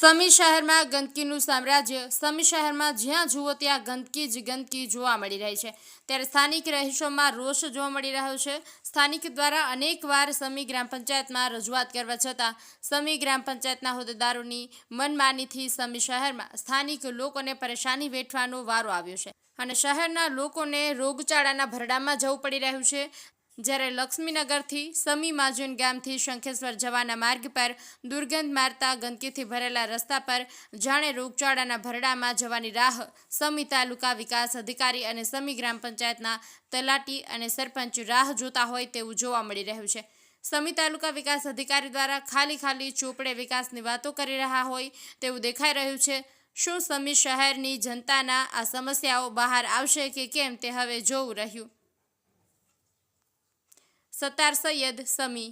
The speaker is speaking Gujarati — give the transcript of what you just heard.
સમી શહેરમાં ગંદકીનું સામ્રાજ્ય, સમી શહેરમાં જ્યાં જુઓ ત્યાં ગંદકી જ ગંદકી જોવા મળી રહી છે. ત્યારે સ્થાનિક રહીશોમાં રોષ જોવા મળી રહ્યો છે. સ્થાનિક દ્વારા અનેકવાર સમી ગ્રામ પંચાયતમાં રજૂઆત કરવા છતાં સમી ગ્રામ પંચાયતના હોદ્દેદારોની મનમાનીથી સમી શહેરમાં સ્થાનિક લોકોને પરેશાની વેઠવાનો વારો આવ્યો છે. અને શહેરના લોકોને રોગચાળાના ભરડામાં જવું પડી રહ્યું છે. જ્યારે લક્ષ્મીનગરથી સમી માજુન ગામથી શંખેશ્વર જવાના માર્ગ પર દુર્ગંધ મારતા ગંદકીથી ભરેલા રસ્તા પર જાણે રોગચાળાના ભરડામાં જવાની રાહ સમી તાલુકા વિકાસ અધિકારી અને સમી ગ્રામ પંચાયતના તલાટી અને સરપંચ રાહ જોતા હોય તેવું જોવા મળી રહ્યું છે. સમી તાલુકા વિકાસ અધિકારી દ્વારા ખાલી ખાલી ચોપડે વિકાસની વાતો કરી રહ્યા હોય તેવું દેખાઈ રહ્યું છે. શું સમી શહેરની જનતાના આ સમસ્યાઓ બહાર આવશે કે કેમ તે હવે જોવું રહ્યું? સત્તાર સૈયદ સમી